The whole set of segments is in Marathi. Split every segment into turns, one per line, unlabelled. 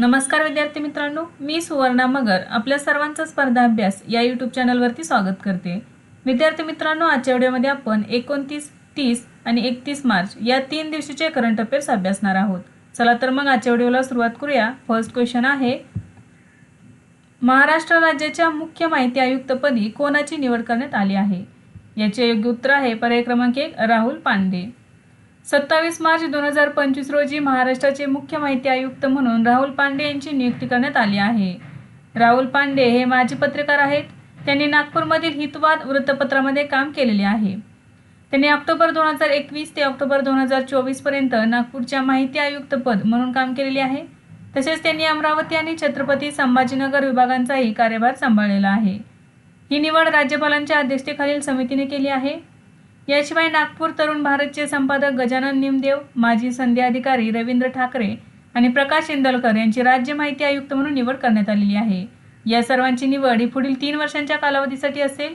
नमस्कार विद्यार्थी मित्रांनो मी सुवर्णा मगर आपल्या सर्वांचा स्पर्धा अभ्यास या यूट्यूब चॅनलवरती स्वागत करते. विद्यार्थी मित्रांनो आजच्या व्हिडिओमध्ये आपण एकोणतीस तीस आणि एकतीस मार्च या तीन दिवशीचे करंट अफेअर्स अभ्यासणार आहोत. चला तर मग आजच्या व्हिडिओला सुरुवात करूया. फर्स्ट क्वेश्चन आहे महाराष्ट्र राज्याच्या मुख्य माहिती आयुक्तपदी कोणाची निवड करण्यात आली आहे? याचे योग्य उत्तर आहे पर्याय क्रमांक एक राहुल पांडे. सत्तावीस मार्च दोन हजार पंचवीस रोजी महाराष्ट्राचे मुख्य माहिती आयुक्त म्हणून राहुल पांडे यांची नियुक्ती करण्यात आली आहे. राहुल पांडे हे माजी पत्रकार आहेत. त्यांनी नागपूरमधील हितवाद वृत्तपत्रामध्ये काम केलेले आहे. त्यांनी ऑक्टोबर दोन हजार एकवीस ते ऑक्टोबर दोन हजार चोवीसपर्यंत नागपूरच्या माहिती आयुक्तपद म्हणून काम केलेले आहे. तसेच त्यांनी अमरावती आणि छत्रपती संभाजीनगर विभागांचाही कार्यभार सांभाळलेला आहे. ही निवड राज्यपालांच्या अध्यक्षतेखालील समितीने केली आहे. याशिवाय नागपूर तरुण भारतचे संपादक गजानन निमदेव माजी संधी अधिकारी रवींद्र ठाकरे आणि प्रकाश इंदलकर यांची राज्य माहिती आयुक्त म्हणून निवड करण्यात आलेली आहे. या सर्वांची निवड ही पुढील तीन वर्षांच्या कालावधीसाठी असेल.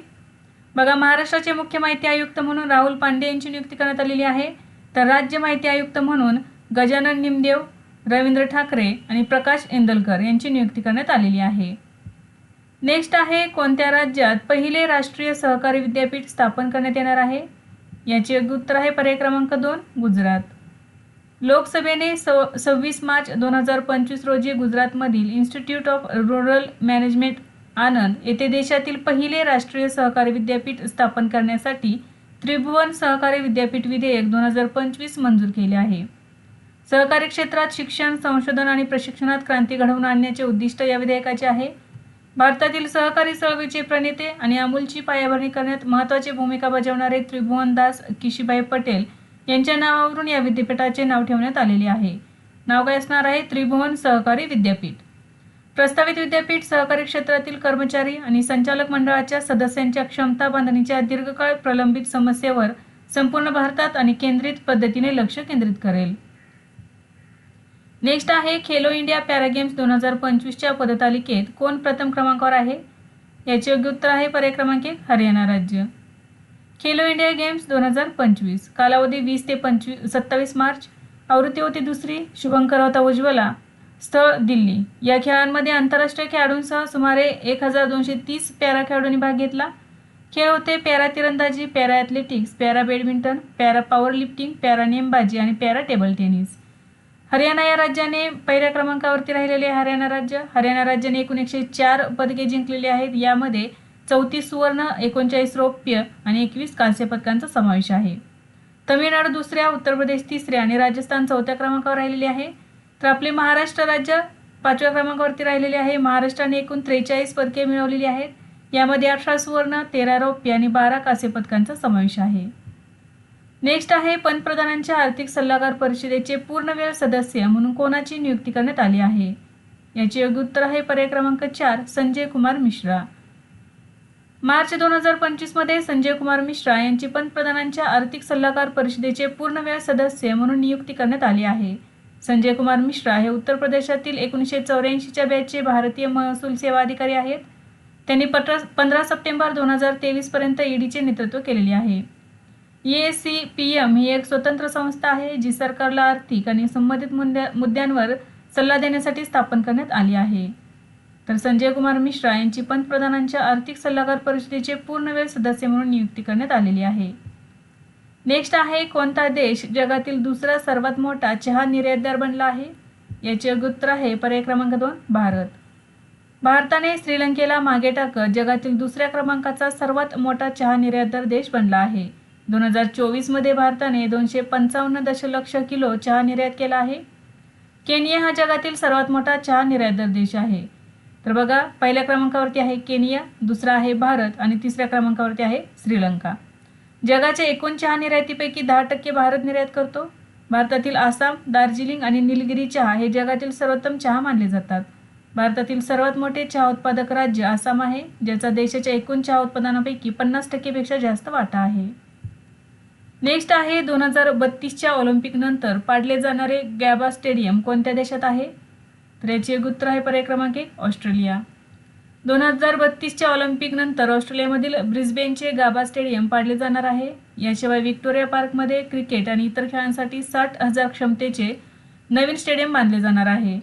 बघा महाराष्ट्राचे मुख्य माहिती आयुक्त म्हणून राहुल पांडे यांची नियुक्ती करण्यात आलेली आहे. तर राज्य माहिती आयुक्त म्हणून गजानन निमदेव रवींद्र ठाकरे आणि प्रकाश इंदलकर यांची नियुक्ती करण्यात आलेली आहे. नेक्स्ट आहे कोणत्या राज्यात पहिले राष्ट्रीय सहकारी विद्यापीठ स्थापन करण्यात येणार आहे? याचे योग्य उत्तर आहे पर्याय क्रमांक दोन गुजरात. लोकसभेने सव सव्वीस मार्च दोन हजार पंचवीस रोजी गुजरातमधील institute of rural management Anand येथे देशातील पहिले राष्ट्रीय सहकारी विद्यापीठ स्थापन करण्यासाठी त्रिभुवन सहकारी विद्यापीठ विधेयक दोन हजार पंचवीस मंजूर केले आहे. सहकारी क्षेत्रात शिक्षण संशोधन आणि प्रशिक्षणात क्रांती घडवून आणण्याचे उद्दिष्ट या विधेयकाचे आहे. भारतातील सहकारी चळवळीचे प्रणेते आणि अमूलची पायाभरणी करण्यात महत्त्वाची भूमिका बजावणारे त्रिभुवनदास किशीभाई पटेल यांच्या नावावरून या विद्यापीठाचे नाव ठेवण्यात आलेले आहे. नाव काय असणार आहे? त्रिभुवन सहकारी विद्यापीठ. प्रस्तावित विद्यापीठ सहकारी क्षेत्रातील कर्मचारी आणि संचालक मंडळाच्या सदस्यांच्या क्षमता बांधणीच्या दीर्घकाळ प्रलंबित समस्येवर संपूर्ण भारतात आणि केंद्रित पद्धतीने लक्ष केंद्रित करेल. नेक्स्ट आहे खेलो इंडिया पॅरा गेम्स दोन हजार पंचवीसच्या पदतालिकेत कोण प्रथम क्रमांकावर आहे? याचे योग्य उत्तर आहे पर्याय क्रमांक एक हरियाणा राज्य. खेलो इंडिया गेम्स दोन हजार पंचवीस. कालावधी वीस ते पंचवीस सत्तावीस मार्च. आवृत्ती होती दुसरी शुभंकर होता उज्ज्वला. स्थळ दिल्ली. या खेळांमध्ये आंतरराष्ट्रीय खेळाडूंसह सुमारे एक हजार दोनशे तीस पॅरा खेळाडूंनी भाग घेतला. खेळ होते पॅरा तिरंदाजी para athletics para badminton para power lifting para नेमबाजी आणि पॅरा टेबल टेनिस. हरियाणा या राज्याने पहिल्या क्रमांकावरती राहिलेले आहे हरियाणा राज्य. हरियाणा राज्याने एकूण एकशे चार पदके जिंकलेली आहेत. यामध्ये चौतीस सुवर्ण एकोणचाळीस रौप्य आणि एकवीस कांस्य पदकांचा समावेश आहे. तमिळनाडू दुसऱ्या उत्तर प्रदेश तिसऱ्या आणि राजस्थान चौथ्या क्रमांकावर राहिलेले आहे. तर आपले महाराष्ट्र राज्य पाचव्या क्रमांकावरती राहिलेले आहे. महाराष्ट्राने एकूण त्रेचाळीस पदके मिळवलेली आहेत. यामध्ये अठरा सुवर्ण तेरा रौप्य आणि बारा कांस्य पदकांचा समावेश आहे. नेक्स्ट आहे पंतप्रधानांच्या आर्थिक सल्लागार परिषदेचे पूर्णवेळ सदस्य म्हणून कोणाची नियुक्ती करण्यात आली आहे? याचे योग्य उत्तर आहे पर्याय क्रमांक चार संजय कुमार मिश्रा. मार्च दोन हजार पंचवीसमध्ये संजय कुमार मिश्रा यांची पंतप्रधानांच्या आर्थिक सल्लागार परिषदेचे पूर्णवेळ सदस्य म्हणून नियुक्ती करण्यात आली आहे. संजय कुमार मिश्रा हे उत्तर प्रदेशातील एकोणीसशे चौऱ्याऐंशीच्या बॅचचे भारतीय महसूल सेवा अधिकारी आहेत. त्यांनी पत्र पंधरा सप्टेंबर दोन हजार तेवीसपर्यंत ईडीचे नेतृत्व केलेले आहे. ए सी पी एम ही एक स्वतंत्र संस्था आहे जी सरकारला आर्थिक आणि संबंधित मुद्द्या मुद्द्यांवर सल्ला देण्यासाठी स्थापन करण्यात आली आहे. तर संजय कुमार मिश्रा यांची पंतप्रधानांच्या आर्थिक सल्लागार परिषदेचे पूर्णवेळ सदस्य म्हणून नियुक्ती करण्यात आलेली आहे. नेक्स्ट आहे कोणता देश जगातील दुसरा सर्वात मोठा चहा निर्यातदार बनला आहे? याचे उत्तर आहे पर्याय क्रमांक दोन भारत. भारताने श्रीलंकेला मागे टाकत जगातील दुसऱ्या क्रमांकाचा सर्वात मोठा चहा निर्यातदार देश बनला आहे. दोन हजार चोवीसमध्ये भारताने दोनशे पंचावन्न दशलक्ष किलो चहा निर्यात केला आहे. केनिया हा जगातील सर्वात मोठा चहा निर्यातदार देश आहे. तर बघा पहिल्या क्रमांकावरती आहे केनिया दुसरा आहे भारत आणि तिसऱ्या क्रमांकावरती आहे श्रीलंका. जगाच्या एकूण चहा निर्यातीपैकी दहा टक्के भारत निर्यात करतो. भारतातील आसाम दार्जिलिंग आणि निलगिरी चहा हे जगातील सर्वोत्तम चहा मानले जातात. भारतातील सर्वात मोठे चहा उत्पादक राज्य आसाम आहे ज्याचा देशाच्या एकूण चहा उत्पादनापैकी पन्नास टक्केपेक्षा जास्त वाटा आहे. नेक्स्ट आहे दोन हजार बत्तीसच्या ऑलिम्पिकनंतर पाडले जाणारे गॅबा स्टेडियम कोणत्या देशात आहे? तर याचे एक उत्तर आहे पर्याय क्रमांक एक ऑस्ट्रेलिया. दोन हजार बत्तीसच्या ऑलिम्पिकनंतर ऑस्ट्रेलियामधील ब्रिस्बेनचे गाबा स्टेडियम पाडले जाणार आहे. याशिवाय विक्टोरिया पार्कमध्ये क्रिकेट आणि इतर खेळांसाठी साठ हजार क्षमतेचे नवीन स्टेडियम बांधले जाणार आहे.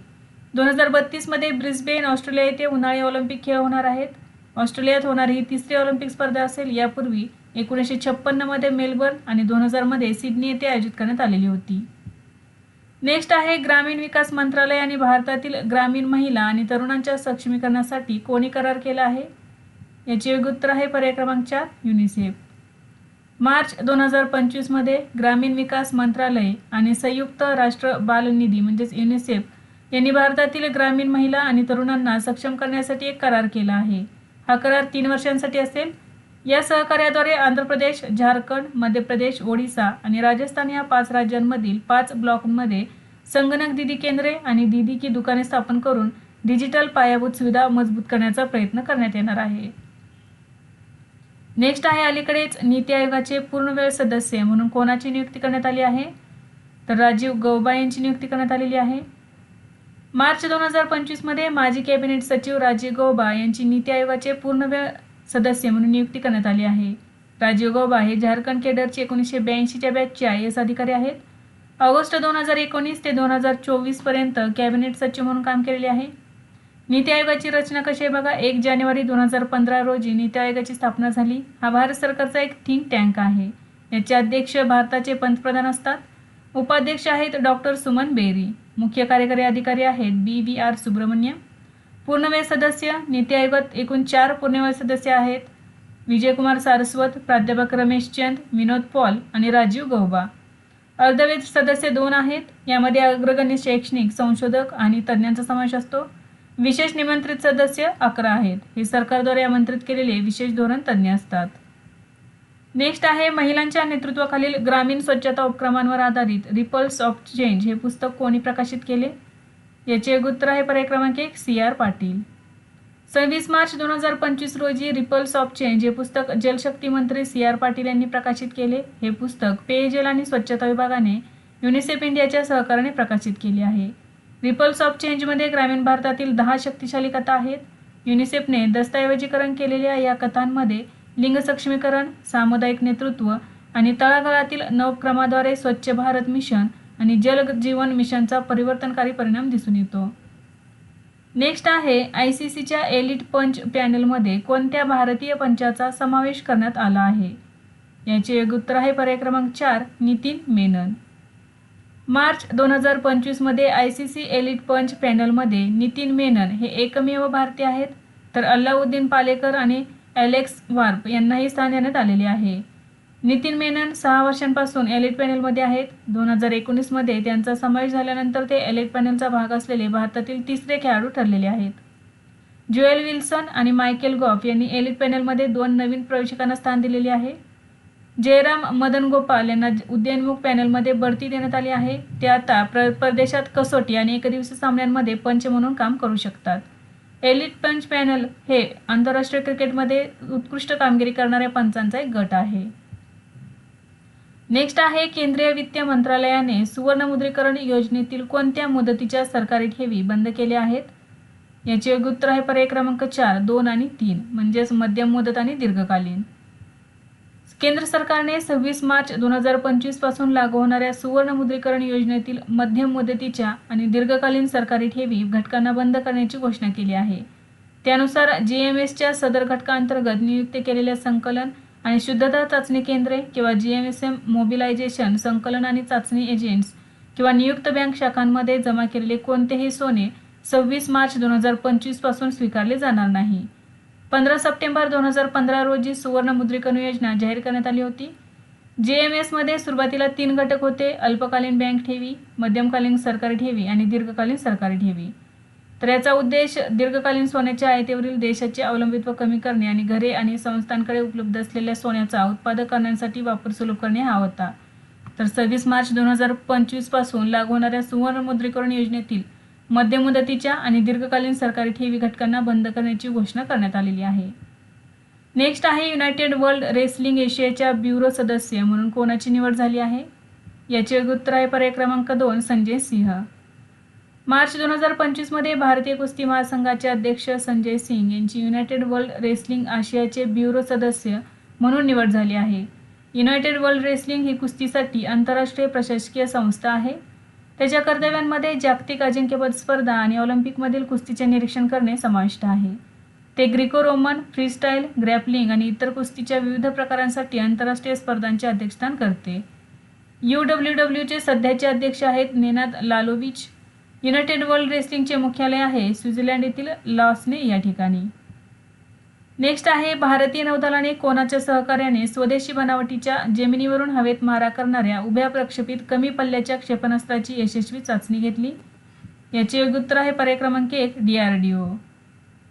दोन हजार बत्तीसमध्ये ब्रिस्बेन ऑस्ट्रेलिया येथे उन्हाळी ऑलिम्पिक खेळ होणार आहेत. ऑस्ट्रेलियात होणारी ही तिसरी ऑलिम्पिक स्पर्धा असेल यापूर्वी एकोणीसशे छप्पन्नमध्ये मेलबर्न आणि दोन हजारमध्ये सिडनी येथे आयोजित करण्यात आलेली होती. नेक्स्ट आहे ग्रामीण विकास मंत्रालय आणि भारतातील ग्रामीण महिला आणि तरुणांच्या सक्षमीकरणासाठी कोणी करार केला आहे? याचे योग्य उत्तर आहे पर्याय क्रमांक चार युनिसेफ. मार्च दोन हजार पंचवीसमध्ये ग्रामीण विकास मंत्रालय आणि संयुक्त राष्ट्र बालनिधी म्हणजेच युनिसेफ यांनी भारतातील ग्रामीण महिला आणि तरुणांना सक्षम करण्यासाठी एक करार केला आहे. हा करार तीन वर्षांसाठी असेल? या सहकार्याद्वारे आंध्र प्रदेश झारखंड मध्य प्रदेश ओडिसा आणि राजस्थान या पाच राज्यांमधील पाच ब्लॉकमध्ये संगणक दिदी केंद्रे आणि दिदी की दुकाने स्थापन करून डिजिटल पायाभूत सुविधा मजबूत करण्याचा प्रयत्न करण्यात येणार आहे. नेक्स्ट आहे अलीकडेच नीती आयोगाचे पूर्णवेळ सदस्य म्हणून कोणाची नियुक्ती करण्यात आली आहे? तर राजीव गौबा यांची नियुक्ती करण्यात आलेली आहे. मार्च दोन हजार पंचवीसमध्ये माजी कॅबिनेट सचिव राजीव गौबा यांची नीती आयोगाचे पूर्णवेळ सदस्य म्हणून नियुक्ती करण्यात आली आहे. राजीव गौबा हे झारखंड केडरचे एकोणीसशे ब्याऐंशीच्या बॅचचे आय एस अधिकारी आहेत. ऑगस्ट दोन हजार एकोणीस ते दोन हजार चोवीसपर्यंत कॅबिनेट सचिव म्हणून काम केलेले आहे. नीती आयोगाची रचना कशी आहे बघा? एक जानेवारी दोन हजार पंधरा रोजी नीती आयोगाची स्थापना झाली. हा भारत सरकारचा एक थिंक टँक आहे. याचे अध्यक्ष भारताचे पंतप्रधान असतात. उपाध्यक्ष आहेत डॉक्टर सुमन बेरी. मुख्य कार्यकारी अधिकारी आहेत बी व्ही आर सुब्रमण्यम. पूर्णवेळ सदस्य नीती आयोगात एकूण चार पूर्णवेळ सदस्य आहेत. विजयकुमार सारस्वत प्राध्यापक रमेश चंद विनोद पॉल आणि राजीव गौबा. अर्धवेळ सदस्य दोन आहेत. यामध्ये अग्रगण्य शैक्षणिक संशोधक आणि तज्ज्ञांचा समावेश असतो. विशेष निमंत्रित सदस्य अकरा आहेत. हे सरकारद्वारे आमंत्रित केलेले विशेष धोरण तज्ज्ञ असतात. नेक्स्ट आहे महिलांच्या नेतृत्वाखालील ग्रामीण स्वच्छता उपक्रमांवर आधारित रिपल्स ऑफ चेंज हे पुस्तक कोणी प्रकाशित केले? याचे एक उत्तर आहे पर्याय क्रमांक एक सी आर पाटील. सव्वीस मार्च दोन हजार पंचवीस रोजी रिपल्स ऑफ चेंज हे पुस्तक जलशक्ती मंत्री सी आर पाटील यांनी प्रकाशित केले. हे पुस्तक पेयजल आणि स्वच्छता विभागाने युनिसेफ इंडियाच्या सहकार्याने प्रकाशित केले आहे. रिपल्स ऑफ चेंजमध्ये ग्रामीण भारतातील दहा शक्तिशाली कथा आहेत. युनिसेफने दस्तऐवजीकरण केलेल्या या कथांमध्ये लिंग सक्षमीकरण सामुदायिक नेतृत्व आणि तळागाळातील नवक्रमाद्वारे स्वच्छ भारत मिशन आणि जल जीवन मिशनचा परिवर्तनकारी परिणाम दिसून येतो. नेक्स्ट आहे आय सी सीच्या एलिट पंच पॅनलमध्ये कोणत्या भारतीय पंचाचा समावेश करण्यात आला आहे? याचे योग्य उत्तर आहे पर्याय क्रमांक चार नितीन मेनन. मार्च दोन हजार पंचवीसमध्ये आय सी सी एलिट पंच पॅनलमध्ये नितीन मेनन हे एकमेव भारतीय आहेत. तर अल्लाउद्दीन पालेकर आणि ॲलेक्स वार्प यांनाही स्थान देण्यात आलेले आहे. नितीन मेनन सहा वर्षांपासून एलिट पॅनलमध्ये आहेत. दोन हजार एकोणीसमध्ये त्यांचा समावेश झाल्यानंतर ते एलिट पॅनलचा भाग असलेले भारतातील तिसरे खेळाडू ठरलेले आहेत. ज्युएल विल्सन आणि मायकेल गॉफ यांनी एलिट पॅनलमध्ये दोन नवीन प्रवेशकांना स्थान दिलेले आहे. जयराम मदन गोपाल यांना उद्यानमुख पॅनलमध्ये बढती देण्यात आली आहे. ते आता प्र परदेशात कसोटी आणि एकदिवसीय सामन्यांमध्ये पंच म्हणून काम करू शकतात. एलिट पंच पॅनल हे आंतरराष्ट्रीय क्रिकेटमध्ये उत्कृष्ट कामगिरी करणाऱ्या पंचांचा एक गट आहे. नेक्स्ट आहे केंद्रीय वित्त मंत्रालयाने सुवर्णमुद्रीकरण योजनेतील कोणत्या मुदतीच्या सरकारी ठेवी बंद केल्या आहेत? याचे योग्य उत्तर आहे पर्याय क्रमांक चार दोन आणि तीन म्हणजेच मध्यम मुदत आणि दीर्घकालीन. केंद्र सरकारने सव्वीस मार्च दोन हजार पंचवीसपासून लागू होणाऱ्या सुवर्णमुद्रीकरण योजनेतील मध्यम मुदतीच्या आणि दीर्घकालीन सरकारी ठेवी घटकांना बंद करण्याची घोषणा केली आहे. त्यानुसार जी एम एसच्या सदर घटकांतर्गत नियुक्त केलेल्या संकलन आणि शुद्धता चाचणी केंद्रे किंवा G M S M mobilisation संकलन आणि चाचणी एजंट्स किंवा नियुक्त बँक शाखांमध्ये जमा केलेले कोणतेही सोने सव्वीस मार्च दोन हजार पंचवीसपासून स्वीकारले जाणार नाही. पंधरा सप्टेंबर दोन हजार पंधरा रोजी सुवर्ण मुद्रीकरण योजना जाहीर करण्यात आली होती. जे एम एसमध्ये सुरुवातीला तीन घटक होते अल्पकालीन बँक ठेवी मध्यमकालीन सरकारी ठेवी आणि दीर्घकालीन सरकारी ठेवी. तर याचा उद्देश दीर्घकालीन सोन्याच्या आयतेवरील देशाचे अवलंबित्व कमी करणे आणि घरे आणि संस्थांकडे उपलब्ध असलेल्या सोन्याचा उत्पादक करण्यासाठी वापर सुलभ करणे हा होता. तर सव्वीस मार्च दोन हजार पंचवीसपासून लागू होणाऱ्या सुवर्णमुद्रीकरण योजनेतील मध्यम मुदतीच्या आणि दीर्घकालीन सरकारी ठेवी घटकांना बंद करण्याची घोषणा करण्यात आलेली आहे. नेक्स्ट आहे युनायटेड वर्ल्ड रेसलिंग एशियाच्या ब्युरो सदस्य म्हणून कोणाची निवड झाली आहे? याचे उत्तर आहे पर्याय क्रमांक दोन संजय सिंह. मार्च दोन हजार पंचवीसमध्ये भारतीय कुस्ती महासंघाचे अध्यक्ष संजय सिंग यांची युनायटेड वर्ल्ड रेसलिंग आशियाचे ब्युरो सदस्य म्हणून निवड झाली आहे. युनायटेड वर्ल्ड रेसलिंग ही कुस्तीसाठी आंतरराष्ट्रीय प्रशासकीय संस्था आहे. त्याच्या कर्तव्यांमध्ये जागतिक अजिंक्यपद स्पर्धा आणि ऑलिम्पिकमधील कुस्तीचे निरीक्षण करणे समाविष्ट आहे. ते ग्रिको रोमन फ्रीस्टाईल ग्रॅपलिंग आणि इतर कुस्तीच्या विविध प्रकारांसाठी आंतरराष्ट्रीय स्पर्धांचे अध्यक्षस्थान करते. यू डब्ल्यू डब्ल्यूचे सध्याचे अध्यक्ष आहेत नेनाद लालोविच युनायटेड वर्ल्ड रेसलिंगचे मुख्यालय आहे स्वित्झर्लंड येथील लॉसने या ठिकाणी. नेक्स्ट आहे भारतीय नौदलाने कोणाच्या सहकार्याने स्वदेशी बनावटीच्या जेमिनीवरून हवेत मारा करणाऱ्या उभ्या प्रक्षेपित कमी पल्ल्याच्या क्षेपणास्त्राची यशस्वी चाचणी घेतली. याचे योग्य उत्तर आहे पर्याय क्रमांक एक डी आर डी ओ.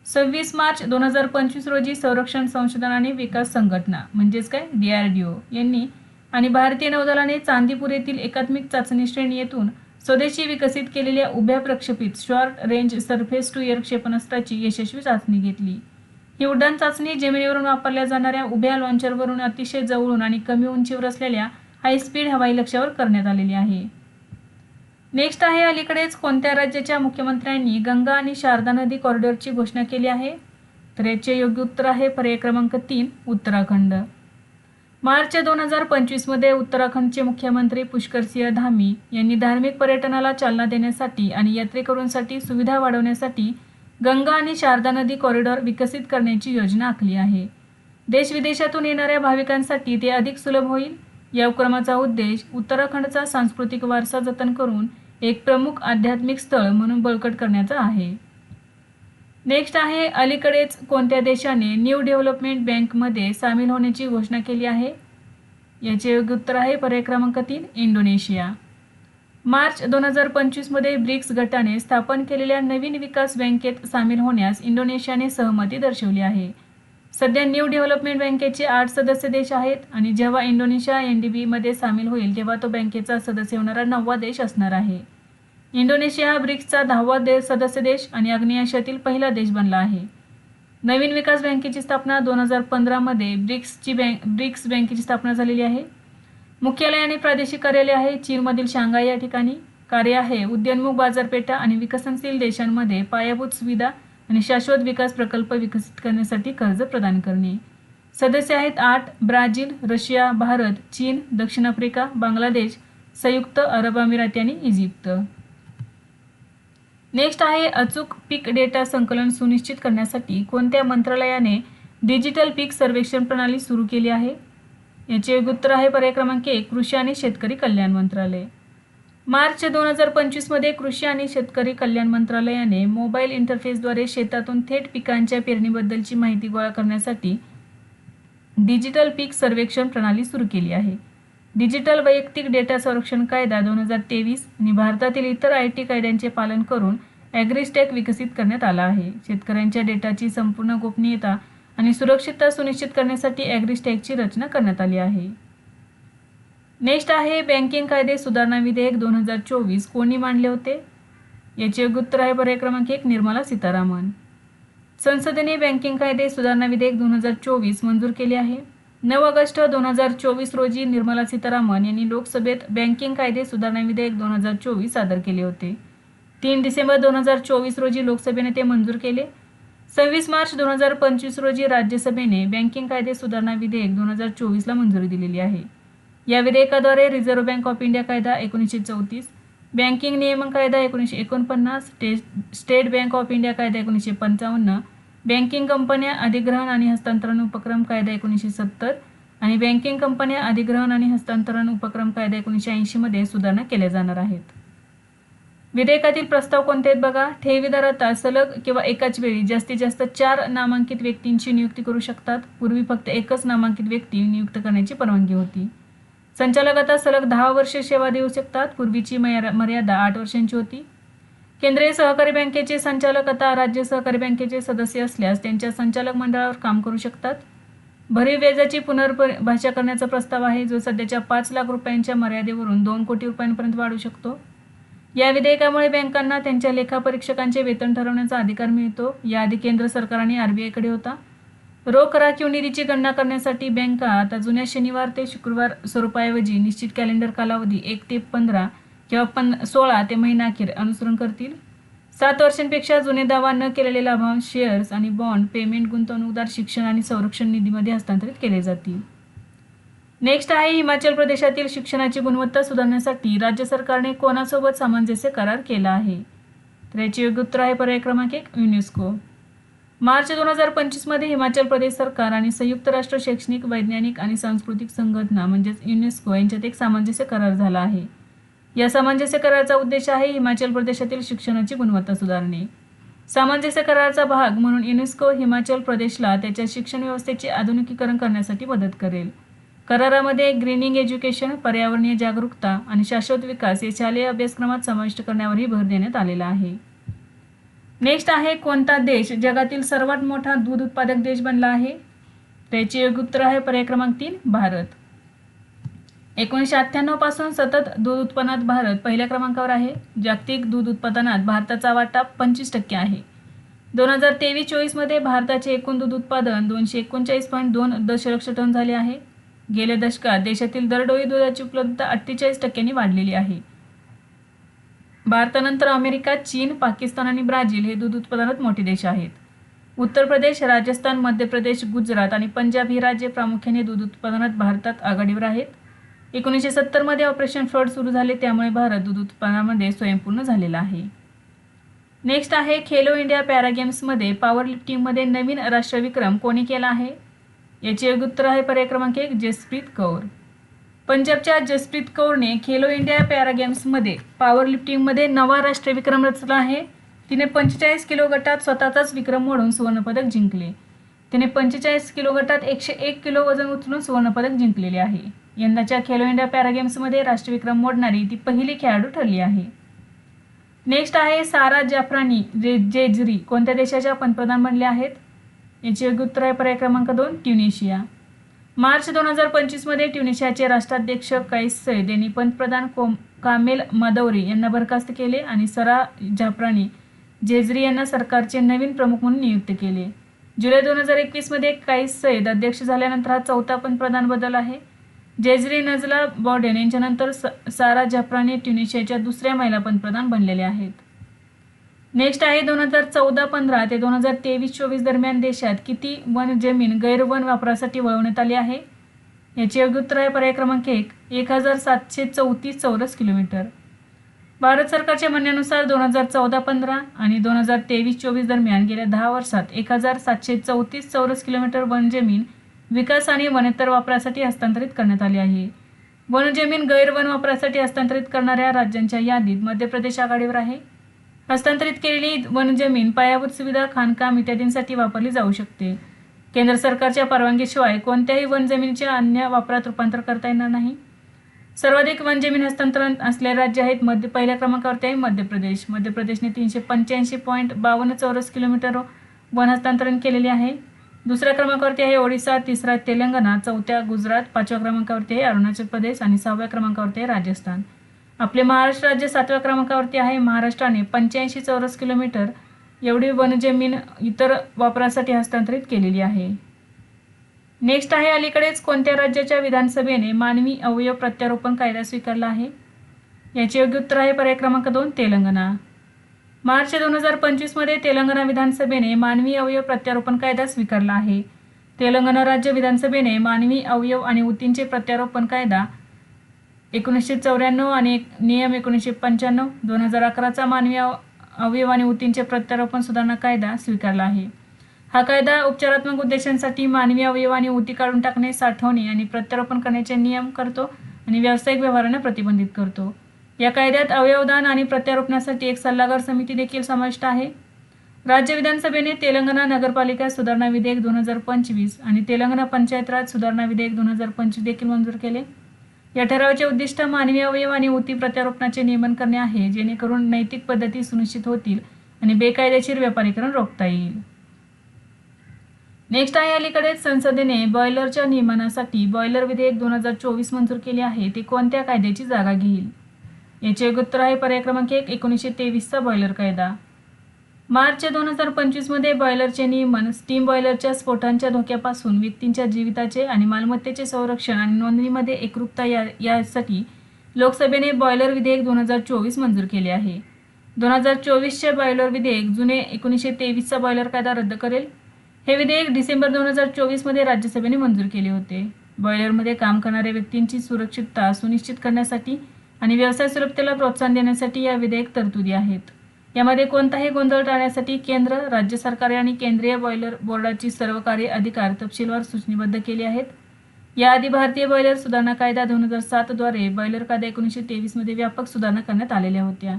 सव्वीस मार्च दोन हजार पंचवीस रोजी संरक्षण संशोधन आणि विकास संघटना म्हणजेच काय? डी आर डी ओ यांनी आणि भारतीय नौदलाने चांदीपूर येथील एकात्मिक चाचणी श्रेणी येथून स्वदेशी विकसित केलेल्या उभ्या प्रक्षेपित short range surface to air क्षेपणास्त्राची यशस्वी चाचणी घेतली. ही उड्डाण चाचणी जमिनीवरून वापरल्या जाणाऱ्या उभ्या लॉन्चरवरून अतिशय जवळून आणि कमी उंचीवर असलेल्या हायस्पीड हवाई लक्ष्यावर करण्यात आलेली आहे. नेक्स्ट आहे अलीकडेच कोणत्या राज्याच्या मुख्यमंत्र्यांनी गंगा आणि शारदा नदी कॉरिडॉरची घोषणा केली आहे? तर याचे योग्य उत्तर आहे पर्याय क्रमांक तीन उत्तराखंड. मार्च दोन हजार पंचवीसमध्ये उत्तराखंडचे मुख्यमंत्री पुष्कर सिंह धामी यांनी धार्मिक पर्यटनाला चालना देण्यासाठी आणि यात्रेकरूंसाठी सुविधा वाढवण्यासाठी गंगा आणि शारदा नदी कॉरिडॉर विकसित करण्याची योजना आखली आहे. देशविदेशातून येणाऱ्या भाविकांसाठी ते अधिक सुलभ होईल. या उपक्रमाचा उद्देश उत्तराखंडचा सांस्कृतिक वारसा जतन करून एक प्रमुख आध्यात्मिक स्थळ म्हणून बळकट करण्याचा आहे. नेक्स्ट आहे अलीकडेच कोणत्या देशाने न्यू डेव्हलपमेंट बँकमध्ये सामील होण्याची घोषणा केली आहे? याचे योग्य उत्तर आहे पर्याय क्रमांक तीन इंडोनेशिया. मार्च दोन हजार पंचवीसमध्ये ब्रिक्स गटाने स्थापन केलेल्या नवीन विकास बँकेत सामील होण्यास इंडोनेशियाने सहमती दर्शवली आहे. सध्या न्यू डेव्हलपमेंट बँकेचे आठ सदस्य देश आहेत आणि जेव्हा इंडोनेशिया एन डी बीमध्ये सामील होईल तेव्हा तो बँकेचा सदस्य होणारा नववा देश असणार आहे. इंडोनेशिया हा ब्रिक्सचा दहावा देश सदस्य देश आणि आग्नेय आशियातील पहिला देश बनला आहे. नवीन विकास बँकेची स्थापना दोन हजार पंधरामध्ये ब्रिक्सची बँक ब्रिक्स बँकेची स्थापना झालेली आहे. मुख्यालय आणि प्रादेशिक कार्यालय आहे चीनमधील शांघाय या ठिकाणी. कार्य आहे उद्योन्मुख बाजारपेठा आणि विकसनशील देशांमध्ये पायाभूत सुविधा आणि शाश्वत विकास प्रकल्प विकसित करण्यासाठी कर्ज प्रदान करणे. सदस्य आहेत आठ ब्राझील रशिया भारत चीन दक्षिण आफ्रिका बांगलादेश संयुक्त अरब अमिराती आणि इजिप्त. नेक्स्ट आहे अचूक पीक डेटा संकलन सुनिश्चित करण्यासाठी कोणत्या मंत्रालयाने डिजिटल पीक सर्वेक्षण प्रणाली सुरू केली आहे? याचे उत्तर आहे पर्याय क्रमांक एक कृषी आणि शेतकरी कल्याण मंत्रालय. मार्च दोन हजार पंचवीसमध्ये कृषी आणि शेतकरी कल्याण मंत्रालयाने मोबाईल इंटरफेसद्वारे शेतातून थेट पिकांच्या पेरणीबद्दलची माहिती गोळा करण्यासाठी डिजिटल पीक सर्वेक्षण प्रणाली सुरू केली आहे. डिजिटल वैयक्तिक डेटा संरक्षण कायदा दोन हजार तेवीस आणि भारतातील इतर आय टी कायद्यांचे पालन करून ॲग्रिस्टॅक विकसित करण्यात आला आहे. शेतकऱ्यांच्या डेटाची संपूर्ण गोपनीयता आणि सुरक्षितता सुनिश्चित करण्यासाठी ॲग्रिस्टॅकची रचना करण्यात आली आहे. नेक्स्ट आहे बँकिंग कायदे सुधारणा विधेयक दोन हजार चोवीस. कोणी मांडले होते? याचे योग्य उत्तर आहे पर्याय क्रमांक एक निर्मला सीतारामन. संसदेने बँकिंग कायदे सुधारणा विधेयक दोन हजार चोवीस मंजूर केले आहे. नऊ ऑगस्ट दोन हजार चोवीस रोजी निर्मला सीतारामन यांनी लोकसभेत बँकिंग कायदे सुधारणा विधेयक दोन हजार चोवीस सादर केले होते. तीन डिसेंबर दोन हजार चोवीस रोजी लोकसभेने ते मंजूर केले. सव्वीस मार्च दोन हजार पंचवीस रोजी राज्यसभेने बँकिंग कायदे सुधारणा विधेयक दोन हजार चोवीसला मंजुरी दिलेली आहे. या विधेयकाद्वारे रिझर्व्ह बँक ऑफ इंडिया कायदा एकोणीसशे चौतीस बँकिंग नियमन कायदा एकोणीसशे एकोणपन्नास स्टेट बँक ऑफ इंडिया कायदा एकोणीसशे पंचावन्न बँकिंग कंपन्या अधिग्रहण आणि हस्तांतरण उपक्रम कायदा एकोणीसशे सत्तर आणि बँकिंग कंपन्या अधिग्रहण आणि हस्तांतरण उपक्रम कायदा एकोणीसशे ऐंशीमध्ये सुधारणा केल्या जाणार आहेत. विधेयकातील प्रस्ताव कोणते आहेत बघा? ठेवीदार आता सलग किंवा एकाच वेळी जास्तीत जास्त चार नामांकित व्यक्तींची नियुक्ती करू शकतात. पूर्वी फक्त एकच नामांकित व्यक्ती नियुक्त करण्याची परवानगी होती. संचालक आता सलग दहा वर्ष सेवा देऊ शकतात. पूर्वीची मर्यादा आठ वर्षांची होती. केंद्रीय सहकारी बँकेचे संचालक आता राज्य सहकारी बँकेचे सदस्य असल्यास त्यांच्या संचालक मंडळावर काम करू शकतात. भरीव व्याजाची पुनर्भाषा करण्याचा प्रस्ताव आहे जो सध्याच्या पाच लाख रुपयांच्या मर्यादेवरून दोन कोटी रुपयांपर्यंत वाढू शकतो. या विधेयकामुळे बँकांना त्यांच्या लेखापरीक्षकांचे वेतन ठरवण्याचा अधिकार मिळतो. याआधी केंद्र सरकार आणि आरबीआयकडे होता. रोख राखीव निधीची गणना करण्यासाठी बँका आता जुन्या शनिवार ते शुक्रवार स्वरूपाऐवजी निश्चित कॅलेंडर कालावधी एक ते पंधरा किंवा पन सोळा ते महिनाअखेर अनुसरण करतील. सात वर्षांपेक्षा जुने दावा न केलेले लाभांश शेअर्स आणि बॉन्ड पेमेंट गुंतवणूकदार शिक्षण आणि संरक्षण निधीमध्ये हस्तांतरित केले जातील. नेक्स्ट आहे हिमाचल प्रदेशातील शिक्षणाची गुणवत्ता सुधारण्यासाठी राज्य सरकारने कोणासोबत सामंजस्य करार केला आहे? तर याचे योग्य उत्तर आहे पर्याय क्रमांक एक युनेस्को. मार्च दोन हजार पंचवीसमध्ये हिमाचल प्रदेश सरकार आणि संयुक्त राष्ट्र शैक्षणिक वैज्ञानिक आणि सांस्कृतिक संघटना म्हणजेच युनेस्को यांच्यात एक सामंजस्य करार झाला आहे. या सामंजस्य कराराचा उद्देश आहे हिमाचल प्रदेशातील शिक्षणाची गुणवत्ता सुधारणे. सामंजस्य कराराचा भाग म्हणून युनेस्को हिमाचल प्रदेशला त्याच्या शिक्षण व्यवस्थेचे आधुनिकीकरण करण्यासाठी मदत करेल. करारामध्ये ग्रीनिंग एज्युकेशन पर्यावरणीय जागरूकता आणि शाश्वत विकास या शालेय अभ्यासक्रमात समाविष्ट करण्यावरही भर देण्यात आलेला आहे. नेक्स्ट आहे कोणता देश जगातील सर्वात मोठा दूध उत्पादक देश बनला आहे? त्याचे योग्य उत्तर आहे पर्याय क्रमांक तीन भारत. एकोणीसशे अठ्ठ्याण्णवपासून सतत दूध उत्पन्नात भारत पहिल्या क्रमांकावर आहे. जागतिक दूध उत्पादनात भारताचा वाटा पंचवीस टक्के आहे. दोन हजार तेवीस चोवीसमध्ये भारताचे एकूण दूध उत्पादन दोनशे एकोणचाळीस पॉईंट दोन दशलक्ष टन झाले आहे. गेल्या दशकात देशातील दरडोई दुधाची उपलब्धता अठ्ठेचाळीस टक्क्यांनी वाढलेली आहे. भारतानंतर अमेरिका चीन पाकिस्तान आणि ब्राझील हे दूध उत्पादनात मोठे देश आहेत. उत्तर प्रदेश राजस्थान मध्य प्रदेश गुजरात आणि पंजाब ही राज्ये प्रामुख्याने दूध उत्पादनात भारतात आघाडीवर आहेत. एकोणीसशे सत्तरमध्ये ऑपरेशन फ्लड सुरू झाले त्यामुळे भारत दूध उत्पादनामध्ये स्वयंपूर्ण झालेला आहे. नेक्स्ट आहे खेलो इंडिया पॅरागेम्समध्ये पॉवर लिफ्टिंगमध्ये नवीन राष्ट्रविक्रम कोणी केला आहे? याचे योग्य उत्तर आहे पर्याय क्रमांक एक जसप्रीत कौर. पंजाबच्या जसप्रीत कौरने खेलो इंडिया पॅरागेम्समध्ये पॉवर लिफ्टिंगमध्ये नवा राष्ट्रविक्रम रचला आहे. तिने पंचेचाळीस किलो गटात स्वतःचाच विक्रम मोडून सुवर्णपदक जिंकले. तिने पंचेचाळीस किलो गटात एकशे एक किलो वजन उचलून सुवर्णपदक जिंकलेले आहे. यंदाच्या खेलो इंडिया पॅरागेम्समध्ये राष्ट्रविक्रम मोडणारी ती पहिली खेळाडू ठरली आहे. नेक्स्ट आहे सारा जाफरानी जे जेजरी कोणत्या देशाच्या पंतप्रधान बनल्या आहेत? याचे योग्य उत्तर आहे पर्याय क्रमांक दोन ट्युनिशिया. मार्च दोन हजार पंचवीसमध्ये ट्युनिशियाचे राष्ट्राध्यक्ष कैस सैद यांनी पंतप्रधान कोम कामेल मदौरी यांना बरखास्त केले आणि सरा जाफरानी जेजरी यांना सरकारचे नवीन प्रमुख म्हणून नियुक्त केले. जुलै दोन हजार एकवीसमध्ये काईस सैद अध्यक्ष झाल्यानंतर हा चौथा पंतप्रधान बदल आहे. जेजरी नजला बॉर्डेन यांच्यानंतर स सारा जाफरानी ट्युनिशियाच्या दुसऱ्या महिला पंतप्रधान बनलेल्या आहेत. नेक्स्ट आहे दोन हजार चौदा पंधरा ते दोन हजार तेवीस चोवीस दरम्यान देशात किती वन जमीन गैरवन वापरासाठी वळवण्यात आली आहे? याचे योग्य उत्तर आहे पर्याय क्रमांक एक एक हजार सातशे चौतीस चौरस किलोमीटर. भारत सरकारच्या म्हणण्यानुसार दोन हजार चौदा पंधरा आणि दोन हजार तेवीस चोवीस दरम्यान गेल्या दहा वर्षात एक हजार सातशे चौतीस चौरस किलोमीटर वन जमीन विकास आणि वनेतर वापरासाठी हस्तांतरित करण्यात आली आहे. वनजमीन गैरवन वापरासाठी हस्तांतरित करणाऱ्या राज्यांच्या यादीत मध्य प्रदेश आघाडीवर आहे. हस्तांतरित केलेली वनजमीन पायाभूत सुविधा खाणकाम इत्यादींसाठी वापरली जाऊ शकते. केंद्र सरकारच्या परवानगीशिवाय कोणत्याही वनजमीनच्या अन्य वापरात रूपांतर करता येणार नाही. सर्वाधिक वनजमीन हस्तांतरण असलेले राज्य आहेत मध्य पहिल्या क्रमांकावरती आहे मध्य प्रदेश. मध्य प्रदेशने तीनशे पंच्याऐंशी पॉईंट बावन्न चौरस किलोमीटर वन हस्तांतरण केलेले आहे. दुसऱ्या क्रमांकावरती आहे ओडिसा तिसरा तेलंगणा चौथ्या गुजरात पाचव्या क्रमांकावरती आहे अरुणाचल प्रदेश आणि सहाव्या क्रमांकावरती आहे राजस्थान. आपले महाराष्ट्र राज्य सातव्या क्रमांकावरती आहे महाराष्ट्राने पंच्याऐंशी चौरस किलोमीटर एवढी वनजमीन इतर वापरासाठी हस्तांतरित केलेली आहे. नेक्स्ट आहे अलीकडेच कोणत्या राज्याच्या विधानसभेने मानवी अवयव प्रत्यारोपण कायदा स्वीकारला आहे? याचे योग्य उत्तर आहे पर्याय क्रमांक दोन तेलंगणा. मार्च दोन हजार पंचवीसमध्ये तेलंगणा विधानसभेने मानवी अवयव प्रत्यारोपण कायदा स्वीकारला आहे. तेलंगणा राज्य विधानसभेने मानवी अवयव आणि ऊतींचे प्रत्यारोपण कायदा एकोणीसशे चौऱ्याण्णव आणि एक नियम एकोणीसशे पंच्याण्णव दोन हजार अकराचा मानवी अव अवयव आणि ऊतींचे प्रत्यारोपण सुधारणा कायदा स्वीकारला आहे. हा कायदा उपचारात्मक उद्देशांसाठी मानवी अवयव आणि ऊती काढून टाकणे साठवणे आणि प्रत्यारोपण करण्याचे नियम करतो आणि व्यावसायिक व्यवहारांना प्रतिबंधित करतो. या कायद्यात अवयवदान आणि प्रत्यारोपणासाठी एक सल्लागार समिती देखील समाविष्ट आहे. राज्य विधानसभेने तेलंगणा नगरपालिका सुधारणा विधेयक दोन हजार पंचवीस आणि तेलंगणा पंचायत राज सुधारणा विधेयक दोन हजार पंचवीस देखील मंजूर केले. या ठरावाचे उद्दिष्ट मानवी अवयव आणि ऊती प्रत्यारोपणाचे नियमन करणे आहे जेणेकरून नैतिक पद्धती सुनिश्चित होतील आणि बेकायदेशीर व्यापारीकरण रोखता येईल. नेक्स्ट आहे अलीकडेच संसदेने बॉयलरच्या नियमनासाठी बॉयलर विधेयक दोन हजार चोवीस मंजूर केले आहे. ते कोणत्या कायद्याची जागा घेईल? याचे योग्य उत्तर आहे पर्याय क्रमांक एक एकोणीसशे तेवीसचा बॉयलर कायदा. मार्च दोन हजार पंचवीसमध्ये बॉयलरचे नियमन स्टीम बॉयलरच्या स्फोटांच्या धोक्यापासून व्यक्तींच्या जीविताचे आणि मालमत्तेचे संरक्षण आणि नोंदणीमध्ये एकरूपता या यासाठी लोकसभेने बॉयलर विधेयक दोन हजार चोवीस मंजूर केले आहे. दोन हजार चोवीसचे बॉयलर विधेयक जुने एकोणीसशे तेवीसचा बॉयलर कायदा रद्द करेल. हे विधेयक डिसेंबर दोन हजार चोवीसमध्ये राज्यसभेने मंजूर केले होते. बॉयलरमध्ये काम करणाऱ्या व्यक्तींची सुरक्षितता सुनिश्चित करण्यासाठी आणि व्यवसाय सुलभतेला प्रोत्साहन देण्यासाठी या विधेयक तरतुदी आहेत. यामध्ये कोणताही गोंधळ टाळण्यासाठी केंद्र राज्य सरकारे आणि केंद्रीय बॉयलर बोर्डाची सर्व कार्य अधिकार तपशीलवार सूचनीबद्ध केले आहेत. याआधी भारतीय बॉयलर सुधारणा कायदा दोन हजार सातद्वारे बॉयलर कायदा एकोणीसशे तेवीसमध्ये व्यापक सुधारणा करण्यात आलेल्या होत्या.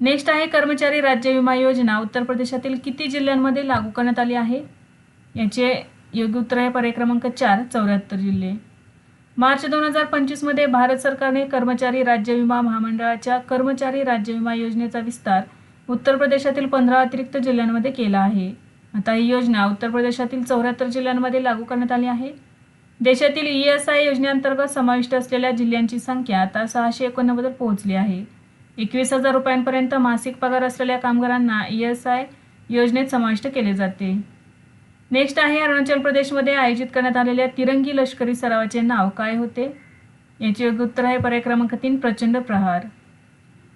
नेक्स्ट आहे कर्मचारी राज्य विमा योजना. उत्तर प्रदेशातील किती जिल्ह्यांमध्ये लागू करण्यात आली आहे? याचे योग्य उत्तर आहे पर्याय क्रमांक चार चौऱ्याहत्तर जिल्हे. मार्च दोन हजार पंचवीसमध्ये भारत सरकारने कर्मचारी राज्य विमा महामंडळाच्या कर्मचारी राज्य विमा योजनेचा विस्तार उत्तर प्रदेशातील पंधरा अतिरिक्त जिल्ह्यांमध्ये केला आहे. आता ही योजना उत्तर प्रदेशातील चौऱ्याहत्तर जिल्ह्यांमध्ये लागू करण्यात आली आहे. देशातील ई एस आय योजनेअंतर्गत समाविष्ट असलेल्या जिल्ह्यांची संख्या आता सहाशे एकोणनव्वद पोहोचली आहे. एकवीस हजार रुपयांपर्यंत मासिक पगार असलेल्या कामगारांना ई एस आय योजनेत समाविष्ट केले जाते. नेक्स्ट आहे अरुणाचल प्रदेशमध्ये आयोजित करण्यात आलेल्या तिरंगी लष्करी सरावाचे नाव काय होते? याचे योग्य उत्तर आहे पर्याय क्रमांक तीन प्रचंड प्रहार.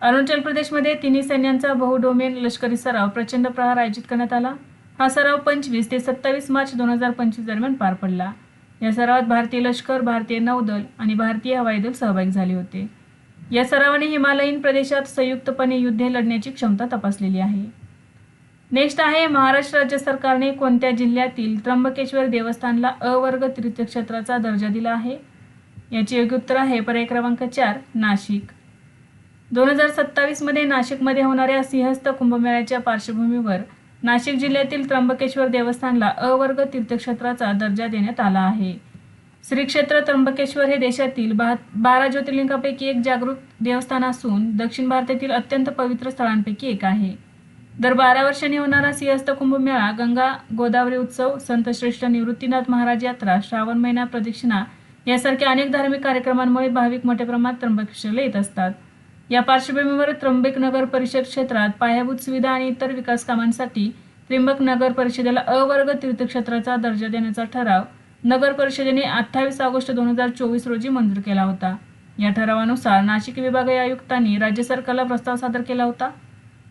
अरुणाचल प्रदेशमध्ये तिन्ही सैन्यांचा बहुडोमेन लष्करी सराव प्रचंड प्रहार आयोजित करण्यात आला. हा सराव पंचवीस ते सत्तावीस मार्च दोन हजार पंचवीस दरम्यान पार पडला. या सरावात भारतीय लष्कर भारतीय नौदल आणि भारतीय हवाई दल सहभागी झाले होते. या सरावाने हिमालयीन प्रदेशात संयुक्तपणे युद्धे लढण्याची क्षमता तपासलेली आहे. नेक्स्ट आहे महाराष्ट्र राज्य सरकारने कोणत्या जिल्ह्यातील त्र्यंबकेश्वर देवस्थानला अवर्ग तीर्थक्षेत्राचा दर्जा दिला आहे? याचे योग्य उत्तर आहे पर्याय क्रमांक चार नाशिक. दोन हजार सत्तावीसमध्ये नाशिकमध्ये होणाऱ्या सिंहस्थ कुंभमेळ्याच्या पार्श्वभूमीवर नाशिक जिल्ह्यातील त्र्यंबकेश्वर देवस्थानला अवर्ग तीर्थक्षेत्राचा दर्जा देण्यात आला आहे. श्री क्षेत्र त्र्यंबकेश्वर हे देशातील बा बारा ज्योतिर्लिंगापैकी एक जागृत देवस्थान असून दक्षिण भारतातील अत्यंत पवित्र स्थळांपैकी एक आहे. दर बारा वर्षांनी होणारा सिंहस्थ कुंभमेळा गंगा गोदावरी उत्सव संतश्रेष्ठ निवृत्तीनाथ महाराज यात्रा श्रावण महिना प्रदक्षिणा यासारख्या अनेक धार्मिक कार्यक्रमांमुळे भाविक मोठ्या प्रमाणात त्र्यंबकेश्वरला येत असतात. या पार्श्वभूमीवर त्र्यंबक नगर परिषद क्षेत्रात पायाभूत सुविधा आणि इतर विकास कामांसाठी त्र्यंबक नगर परिषदेला अवर्ग तीर्थक्षेत्राचा दर्जा देण्याचा ठराव नगर परिषदेने अठ्ठावीस ऑगस्ट दोन हजार चोवीस रोजी मंजूर केला होता. या ठरावानुसार नाशिक विभागीय आयुक्तांनी राज्य सरकारला प्रस्ताव सादर केला होता.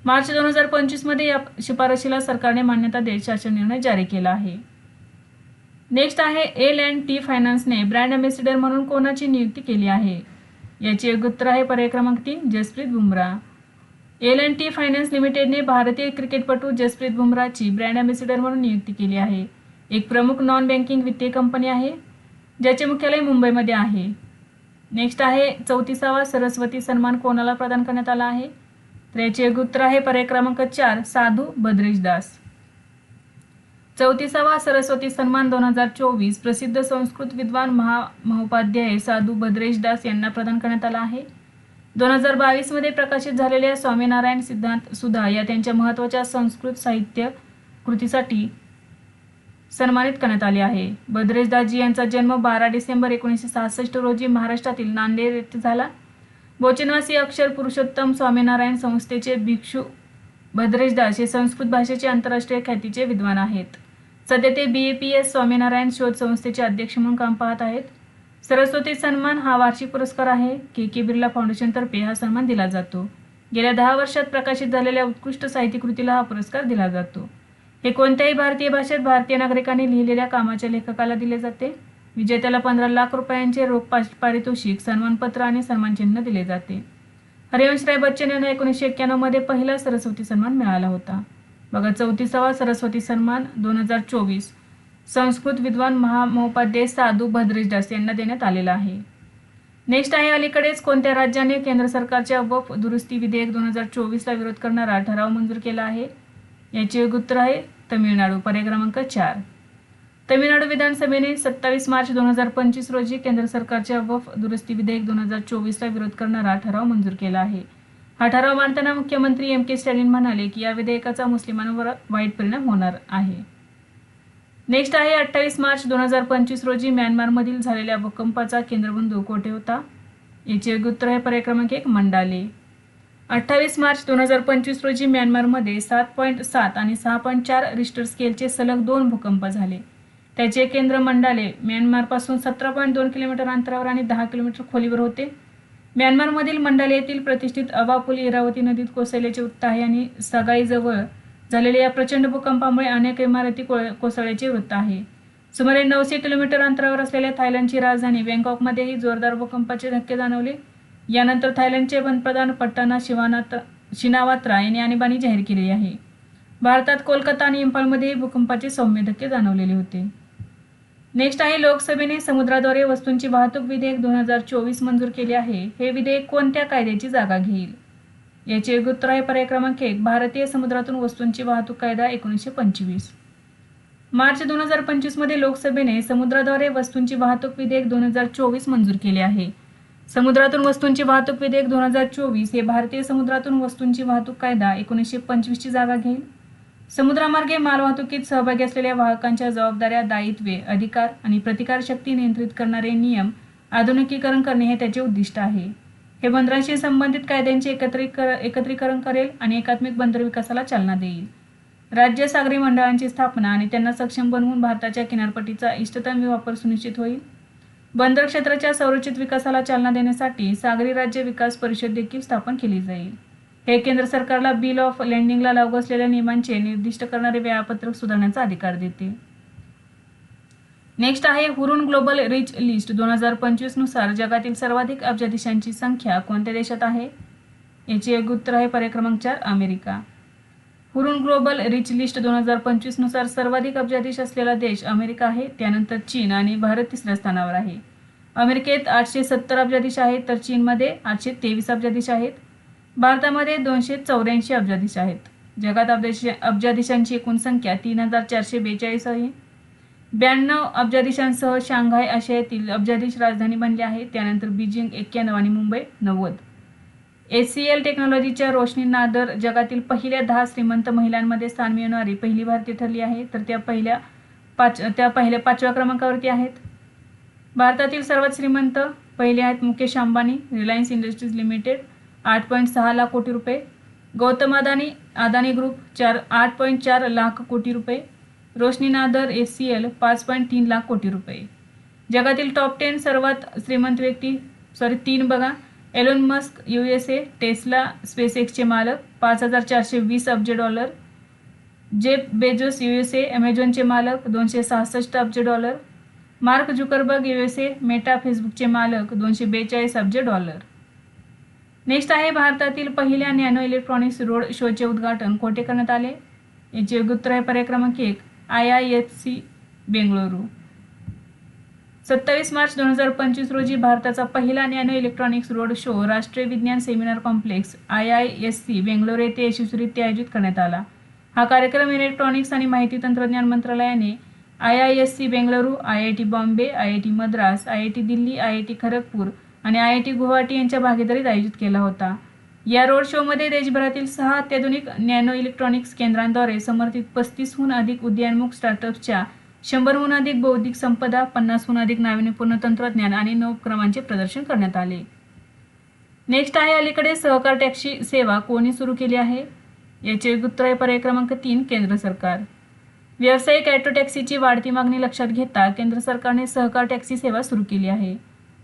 मार्च दोन हजार पंचवीसमध्ये या शिफारशीला सरकारने मान्यता देत शासन निर्णय जारी केला आहे. नेक्स्ट आहे एल अँड टी फायनान्सने ब्रँड अम्बेसिडर म्हणून कोणाची नियुक्ती केली आहे? याचे योग्य उत्तर आहे पर्याय क्रमांक तीन Jaspreet Bumrah. L and T finance लिमिटेडने भारतीय क्रिकेटपटू जसप्रीत बुमराहची ब्रँड अम्बेसिडर म्हणून नियुक्ती केली आहे. एक प्रमुख नॉन बँकिंग वित्तीय कंपनी आहे ज्याचे मुख्यालय मुंबईमध्ये आहे. नेक्स्ट आहे चौतीसावा सरस्वती सन्मान कोणाला प्रदान करण्यात आला आहे? तर याचे गुत्र आहे पर्याय क्रमांक चार साधू बद्रेशदास चौतीसावा सरस्वती सन्मान दोन हजार चोवीस प्रसिद्ध संस्कृत विद्वान महामहोपाध्याय साधू बद्रेशदास यांना प्रदान करण्यात आला आहे. दोन हजार बावीसमध्ये प्रकाशित झालेल्या स्वामीनारायण सिद्धांत सुधा या त्यांच्या महत्त्वाच्या संस्कृत साहित्य कृतीसाठी सन्मानित करण्यात आले आहे. भद्रेशदासजी यांचा जन्म बारा डिसेंबर एकोणीसशे सहासष्ट रोजी महाराष्ट्रातील नांदेड येथे झाला. बोचनवासी अक्षर पुरुषोत्तम स्वामीनारायण संस्थेचे भिक्षू भद्रेशदास हे संस्कृत भाषेचे आंतरराष्ट्रीय ख्यातीचे विद्वान आहेत. सध्या ते B A P S Swaminarayan शोध संस्थेचे अध्यक्ष म्हणून काम पाहत आहेत. सरस्वती सन्मान हा वार्षिक पुरस्कार आहे. के के बिर्ला फाउंडेशनतर्फे हा सन्मान दिला जातो. गेल्या दहा वर्षात प्रकाशित झालेल्या उत्कृष्ट साहित्य कृतीला हा पुरस्कार दिला जातो. हे कोणत्याही भारतीय भाषेत भारतीय नागरिकांनी लिहिलेल्या कामाच्या लेखकाला दिले जाते. विजेत्याला पंधरा लाख रुपयांचे रोख पारितोषिक सन्मानपत्र आणि सन्मानचिन्ह दिले जाते. हरिवंशराय बच्चन यांना एकोणीसशे एक्क्याण्णवमध्ये पहिला सरस्वती सन्मान मिळाला होता. बघा चौतीसावा सरस्वती सन्मान दोन हजार चोवीस. संस्कृत विद्वान महामहोपाध्याय साधू भद्रेशदास यांना देण्यात आलेला आहे. नेक्स्ट आहे अलीकडेच कोणत्या राज्याने केंद्र सरकारच्या वफ दुरुस्ती विधेयक दोन हजार चोवीसला विरोध करणारा ठराव मंजूर केला आहे? याचे उत्तर आहे तमिळनाडू. पर्याय क्रमांक चार. तमिळनाडू विधानसभेने सत्तावीस मार्च दोन हजार पंचवीस रोजी केंद्र सरकारच्या वफ दुरुस्ती विधेयक दोन हजार चोवीसला विरोध करणारा ठराव मंजूर केला आहे. हा ठराव मांडताना मुख्यमंत्री एम के स्टॅलिन म्हणाले की या विधेयकाचा मुस्लिमांवर वाईट परिणाम होणार आहे. नेक्स्ट आहे अठ्ठावीस मार्च दोन हजार पंचवीस रोजी म्यानमारमधील झालेल्या भूकंपाचा केंद्रबिंदू कोठे होता? याचे योग्य उत्तर आहे पर्याय क्रमांक एक मंडाले. अठ्ठावीस मार्च दोन हजार पंचवीस रोजी म्यानमारमध्ये सात पॉईंट सात आणि सहा पॉईंट चार रिस्टर स्केलचे सलग दोन भूकंप झाले. त्याचे केंद्र मंडाले म्यानमारपासून सतरा पॉईंट दोन किलोमीटर अंतरावर आणि दहा किलोमीटर खोलीवर होते. म्यानमारमधील मंडाले येथील प्रतिष्ठित अवापुल इरावती नदीत कोसळल्याचे वृत्त आहे आणि सगाईजवळ झालेल्या या प्रचंड भूकंपामुळे अनेक इमारती को कोसळल्याचे वृत्त आहे. सुमारे नऊशे किलोमीटर अंतरावर असलेल्या थायलंडची राजधानी बँकॉकमध्येही जोरदार भूकंपाचे धक्के जाणवले. यानंतर थायलंडचे पंतप्रधान पट्टाना शिवानात शिनावात्रा यांनी आणीबाणी जाहीर केली आहे. भारतात कोलकाता आणि इम्फालमध्येही भूकंपाचे सौम्य धक्के जाणवलेले होते. नेक्स्ट आहे लोकसभेने समुद्राद्वारे वस्तूंची वाहतूक विधेयक दोन हजार चोवीस मंजूर केले आहे. हे विधेयक कोणत्या कायद्याची जागा घेईल? याचे उत्तर आहे पर्याय क्रमांक एक भारतीय समुद्रातून वस्तूंची वाहतूक कायदा एकोणीसशे पंचवीस. मार्च दोन हजार पंचवीसमध्ये लोकसभेने समुद्राद्वारे वस्तूंची वाहतूक विधेयक दोन हजार चोवीस मंजूर केले आहे. समुद्रातून वस्तूंची वाहतूक विधेयक दोन हजार चोवीस हे भारतीय समुद्रातून वस्तूंची वाहतूक कायदा एकोणीसशे पंचवीसची जागा घेईल? समुद्रामार्गे मालवाहतुकीत सहभागी असलेल्या वाहकांच्या जबाबदाऱ्या दायित्वे अधिकार आणि प्रतिकार शक्ती नियंत्रित करणारे नियम आधुनिकीकरण करणे हे त्याचे उद्दिष्ट आहे. हे बंदरांशी संबंधित कायद्यांचे एकत्रिक एकत्रीकरण करेल आणि एकात्मिक बंदर विकासाला चालना देईल. राज्य सागरी मंडळांची स्थापना आणि त्यांना सक्षम बनवून भारताच्या किनारपट्टीचा इष्टतम वापर सुनिश्चित होईल. बंदर क्षेत्राच्या संरचित विकासाला चालना देण्यासाठी सागरी राज्य विकास परिषद देखील स्थापन केली जाईल. हे केंद्र सरकारला बिल ऑफ लेंडिंगला लागू असलेल्या नियमांचे निर्दिष्ट करणारे वेळापत्रक सुधारण्याचा अधिकार देते. नेक्स्ट आहे हुरून ग्लोबल रिच लिस्ट दोन हजार पंचवीसनुसार जगातील सर्वाधिक अब्जाधीशांची संख्या कोणत्या देशात आहे? याचे एक उत्तर आहे पर्याय क्रमांक चार America. Hurun global rich list दोन हजार पंचवीसनुसार सर्वाधिक अब्जाधीश असलेला देश अमेरिका आहे त्यानंतर चीन आणि भारत तिसऱ्या स्थानावर आहे. अमेरिकेत आठशे सत्तर अब्जाधीश आहेत तर चीनमध्ये आठशे तेवीस अब्जाधीश आहेत. भारतामध्ये दोनशे चौऱ्याऐंशी अब्जाधीश आहेत. जगात अब्जाधीश अब्जाधीशांची एकूण संख्या तीन हजार चारशे बेचाळीस आहे. ब्याण्णव अब्जाधीशांसह शांघाय आशियातील अब्जाधीश राजधानी बनली आहे. त्यानंतर बीजिंग एक्क्याण्णव आणि मुंबई नव्वद. ए सी एल टेक्नॉलॉजीच्या रोशनी नादर जगातील पहिल्या दहा श्रीमंत महिलांमध्ये स्थान मिळवणारी पहिली भारतीय ठरली आहे. तर त्या पहिल्या पाच त्या पहिल्या पाचव्या क्रमांकावरती आहेत. भारतातील सर्वात श्रीमंत पहिले आहेत Mukesh Ambani Reliance Industries Limited आठ पॉईंट सहा लाख कोटी रुपये. गौतम अदानी अदानी ग्रुप चार आठ पॉईंट चार लाख कोटी रुपये. Roshni Nadar S C L पाच पॉईंट तीन लाख कोटी रुपये. जगातील टॉप टेन सर्वात श्रीमंत व्यक्ती सॉरी तीन बघा. Elon Musk U S A Tesla space एक्सचे मालक पाच हजार चारशे वीस अब्ज dollar. Jeff Bezos U S A ॲमेझॉनचे मालक दोनशे सहासष्ट अब्ज dollar. Mark Zuckerberg U S A Meta फेसबुकचे मालक दोनशे बेचाळीस अब्ज डॉलर. नेक्स्ट आहे भारतातील पहिल्या नॅनो इलेक्ट्रॉनिक्स रोड शोचे उद्घाटन. कोठे करण्यात आले? याचे योग्य उत्तर आहे पर्याय क्रमांक एक I I H C Bengaluru. सत्तावीस मार्च दोन हजार पंचवीस रोजी भारताचा पहिला नॅनो इलेक्ट्रॉनिक्स रोड शो राष्ट्रीय विज्ञान seminar complex I I S C Bangalore येथे यशस्वीरित्या आयोजित करण्यात आला. हा कार्यक्रम इलेक्ट्रॉनिक्स आणि माहिती तंत्रज्ञान मंत्रालयाने I I S C Bengaluru I I T Bombay I I T Madras I I T Delhi I I T Kharagpur आणि आय आय टी गुवाहाटी यांच्या भागीदारीत आयोजित केला होता. या रोड शोमध्ये देशभरातील सहा अत्याधुनिक नॅनो इलेक्ट्रॉनिक्स केंद्रांद्वारे समर्थित पस्तीसहून अधिक उद्यानमुख स्टार्टअप्सच्या शंभरहून अधिक बौद्धिक संपदा पन्नासहून अधिक नाविन्यपूर्ण तंत्रज्ञान आणि नवक्रमांचे प्रदर्शन करण्यात आले. नेक्स्ट आहे अलीकडे सहकार टॅक्सी सेवा कोणी सुरू केली आहे? याचे उत्तर आहे पर्याय क्रमांक तीन केंद्र सरकार. व्यावसायिक ॲटो टॅक्सीची वाढती मागणी लक्षात घेता केंद्र सरकारने सहकार टॅक्सी सेवा सुरू केली आहे.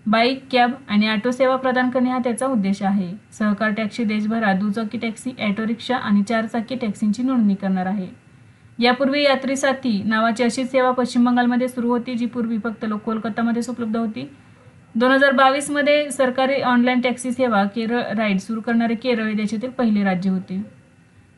बाईक कॅब आणि ऑटो सेवा प्रदान करणे हा त्याचा उद्देश आहे. सहकार टॅक्सी देशभरात दुचाकी टॅक्सी ॲटो रिक्षा आणि चारचाकी टॅक्सींची नोंदणी करणार आहे. यापूर्वी यात्री साथी नावाची अशी सेवा पश्चिम बंगालमध्ये सुरू होती जी पूर्वी फक्त लोक कोलकातामध्येच उपलब्ध होती. दोन हजार बावीसमध्ये सरकारी ऑनलाईन टॅक्सी सेवा केरळ राईड सुरू करणारे केरळ हे देशातील पहिले राज्य होते.